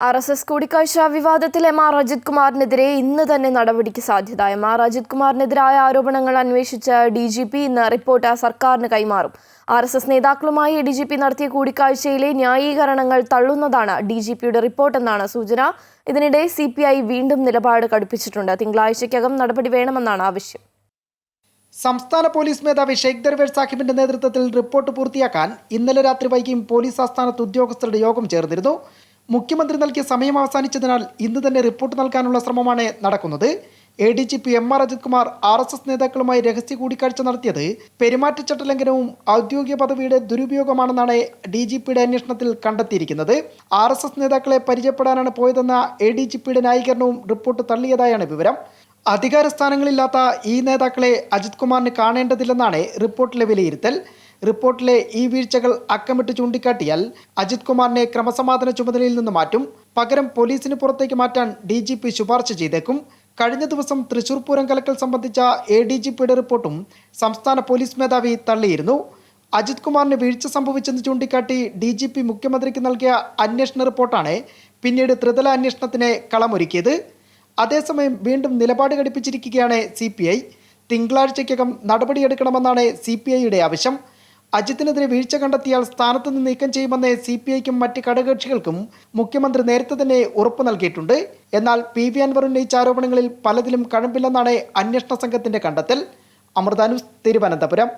R S S കൂടിക്കാഴ്ച വിവാദത്തിൽ M R Ajith കുമാറിനെതിരെ ഇന്ന് തന്നെ നടപടിക്ക് സാധ്യത എം ആർ അജിത് കുമാറിനെതിരായ ആരോപണങ്ങൾ അന്വേഷിച്ച ഡി ജി പി ഇന്ന് റിപ്പോർട്ട് സർക്കാരിന് കൈമാറും. ആർ എസ് എസ് നേതാക്കളുമായി ഡി ജി പി നടത്തിയ കൂടിക്കാഴ്ചയിലെ ന്യായീകരണങ്ങൾ തള്ളുന്നതാണ് ഡി ജി പിയുടെ റിപ്പോർട്ടെന്നാണ് സൂചന. ഇതിനിടെ സി പി ഐ വീണ്ടും നിലപാട് കടുപ്പിച്ചിട്ടുണ്ട്. തിങ്കളാഴ്ചയ്ക്കകം നടപടി വേണമെന്നാണ് ആവശ്യം. സംസ്ഥാന പോലീസ് മേധാവി ഷെയ്ഖ് ദർവേർ സാഹിബിന്റെ നേതൃത്വത്തിൽ റിപ്പോർട്ട് പൂർത്തിയാക്കാൻ ഇന്നലെ രാത്രി വൈകിയും പോലീസ് ആസ്ഥാനത്ത് ഉദ്യോഗസ്ഥരുടെ യോഗം ചേർന്നിരുന്നു. മുഖ്യമന്ത്രി നൽകിയ സമയം അവസാനിച്ചതിനാൽ ഇന്ന് തന്നെ റിപ്പോർട്ട് നൽകാനുള്ള ശ്രമമാണ് നടക്കുന്നത്. A D G P M R Ajith Kumar R S S നേതാക്കളുമായി രഹസ്യ കൂടിക്കാഴ്ച നടത്തിയത് പെരുമാറ്റച്ചട്ട ലംഘനവും ഔദ്യോഗിക പദവിയുടെ ദുരുപയോഗമാണെന്നാണ് ഡി ജി പിയുടെ അന്വേഷണത്തിൽ കണ്ടെത്തിയിരിക്കുന്നത്. ആർ എസ് എസ് നേതാക്കളെ പരിചയപ്പെടാനാണ് പോയതെന്ന എ ഡി ജി പിയുടെ ന്യായീകരണവും റിപ്പോർട്ട് തള്ളിയതായാണ് വിവരം. അധികാര സ്ഥാനങ്ങളില്ലാത്ത ഈ നേതാക്കളെ അജിത് കുമാറിന് കാണേണ്ടതില്ലെന്നാണ് റിപ്പോർട്ടിലെ വിലയിരുത്തൽ. റിപ്പോർട്ടിലെ ഈ വീഴ്ചകൾ അക്കമിട്ട് ചൂണ്ടിക്കാട്ടിയാൽ അജിത് കുമാറിനെ ക്രമസമാധാന ചുമതലയിൽ നിന്ന് മാറ്റും. പകരം പോലീസിന് പുറത്തേക്ക് മാറ്റാൻ ഡി ജി പി ശുപാർശ ചെയ്തേക്കും. കഴിഞ്ഞ ദിവസം തൃശൂർ പൂരം കലക്കൽ സംബന്ധിച്ച എ ഡി ജി പിയുടെ റിപ്പോർട്ടും സംസ്ഥാന പോലീസ് മേധാവി തള്ളിയിരുന്നു. അജിത് കുമാറിന് വീഴ്ച സംഭവിച്ചെന്ന് ചൂണ്ടിക്കാട്ടി ഡി ജി പി മുഖ്യമന്ത്രിക്ക് നൽകിയ അന്വേഷണ റിപ്പോർട്ടാണ് പിന്നീട് ത്രിതല അന്വേഷണത്തിന് കളമൊരുക്കിയത്. അതേസമയം വീണ്ടും നിലപാട് ഘടിപ്പിച്ചിരിക്കുകയാണ് സി തിങ്കളാഴ്ചയ്ക്കകം നടപടിയെടുക്കണമെന്നാണ് സി പി ഐയുടെ ആവശ്യം. അജിത്തിനെതിരെ വീഴ്ച കണ്ടെത്തിയാൽ സ്ഥാനത്ത് നിന്ന് നീക്കം ചെയ്യുമെന്ന് സി പി ഐക്കും മറ്റ് ഘടകകക്ഷികൾക്കും മുഖ്യമന്ത്രി നേരത്തെ തന്നെ ഉറപ്പ് നൽകിയിട്ടുണ്ട്. എന്നാൽ പി വി അൻവർ ഉന്നയിച്ച ആരോപണങ്ങളിൽ പലതിലും കഴമ്പില്ലെന്നാണ് അന്വേഷണ സംഘത്തിന്റെ കണ്ടെത്തൽ. അമൃതാനുസ് തിരുവനന്തപുരം.